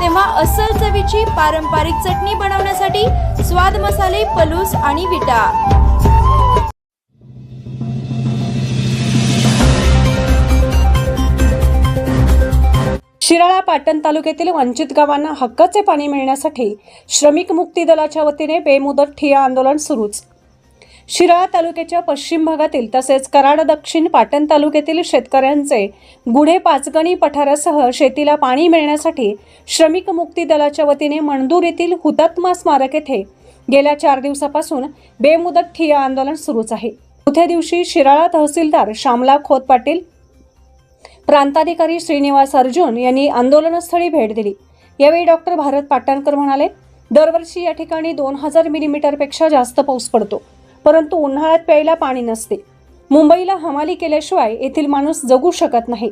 तेव्हा अस्सल चवीची पारंपरिक चटणी बनवण्यासाठी स्वाद मसाले पलूस आणि विटा. शिराळा पाटण तालुक्यातील वंचित गावांना हक्काचे पाणी मिळण्यासाठी श्रमिक मुक्ती दलाच्या वतीने बेमुदत ठिय्या आंदोलन सुरूच. शिराळा तालुक्याच्या पश्चिम भागातील तसेच कराड दक्षिण पाटण तालुक्यातील शेतकऱ्यांचे गुढे पाचगणी पठारासह शेतीला पाणी मिळण्यासाठी श्रमिक मुक्ती दलाच्या वतीने मंडूर येथील हुतात्मा स्मारक येथे गेल्या चार दिवसापासून बेमुदत ठिया आंदोलन सुरूच आहे. चौथ्या दिवशी शिराळा तहसीलदार श्यामला खोत पाटील प्रांताधिकारी श्रीनिवास अर्जुन यांनी आंदोलनस्थळी भेट दिली. यावेळी डॉक्टर भारत पाटणकर म्हणाले दरवर्षी या ठिकाणी दोन हजार मिलीमीटरपेक्षा जास्त पाऊस पडतो. परंतु उन्हाळ्यात प्यायला पाणी नसते. मुंबईला हमाली केल्याशिवाय येथील माणूस जगू शकत नाही.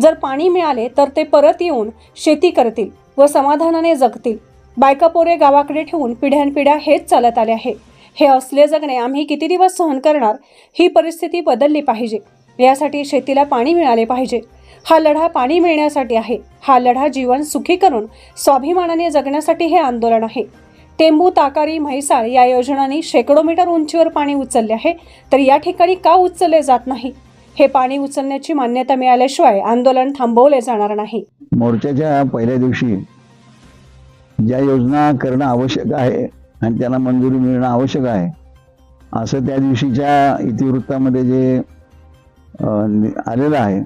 जर पाणी मिळाले तर ते परत येऊन शेती करतील व समाधानाने जगतील. बायका पोरे गावाकडे ठेवून पिढ्यानपिढ्या हेच चालत आले आहे. हे असले जगणे आम्ही किती दिवस सहन करणार? ही परिस्थिती बदलली पाहिजे. यासाठी शेतीला पाणी मिळाले पाहिजे. हा लढा पाणी मिळण्यासाठी आहे. हा लढा जीवन सुखी करून स्वाभिमानाने जगण्यासाठी हे आंदोलन आहे. टेंबू ताकारी म्हैसाळ या योजनांनी शेकडो मीटर उंचीवर पाणी उचलले आहे. तर या ठिकाणी का उचलले जात नाही? हे पाणी उचलण्याची मान्यता मिळाल्याशिवाय आंदोलन थांबवले जाणार नाही. मोर्चाच्या पहिल्या दिवशी ज्या योजना करणं आवश्यक आहे आणि त्यांना मंजुरी मिळणं आवश्यक आहे असं त्या दिवशीच्या इतिवृत्तामध्ये जे आलेलं आहे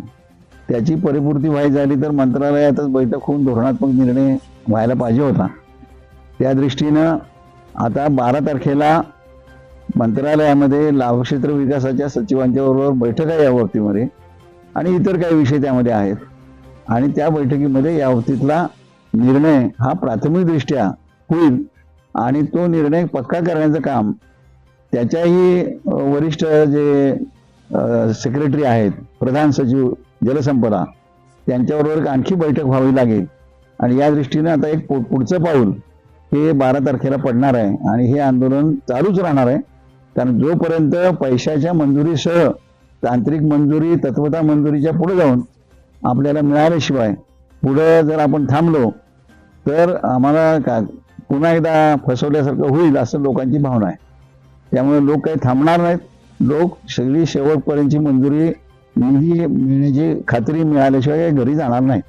त्याची परिपूर्ती व्हायची झाली तर मंत्रालयातच बैठक होऊन धोरणात्मक निर्णय व्हायला पाहिजे होता. त्या दृष्टीनं आता बारा तारखेला मंत्रालयामध्ये लाभक्षेत्र विकासाच्या सचिवांच्या बरोबर बैठक आहे या बाबतीमध्ये आणि इतर काही विषय त्यामध्ये आहेत. आणि त्या बैठकीमध्ये या बाबतीतला निर्णय हा प्राथमिकदृष्ट्या होईल आणि तो निर्णय पक्का करण्याचं काम त्याच्याही वरिष्ठ जे सेक्रेटरी आहेत प्रधान सचिव जलसंपदा त्यांच्याबरोबर एक आणखी बैठक व्हावी लागेल. आणि या दृष्टीने आता एक पु- पुढचं पाऊल हे बारा तारखेला पडणार आहे आणि हे आंदोलन चालूच राहणार आहे. कारण जोपर्यंत पैशाच्या मंजुरीसह तांत्रिक मंजुरी तत्वता मंजुरीच्या पुढे जाऊन आपल्याला मिळाल्याशिवाय पुढं जर आपण थांबलो तर आम्हाला का पुन्हा एकदा फसवल्यासारखं होईल असं लोकांची भावना आहे. त्यामुळे लोक काही थांबणार नाहीत. लोक सगळी शेवटपर्यंतची मंजुरी निधी मिळण्याची खात्री मिळाल्याशिवाय घरी जाणार नाहीत.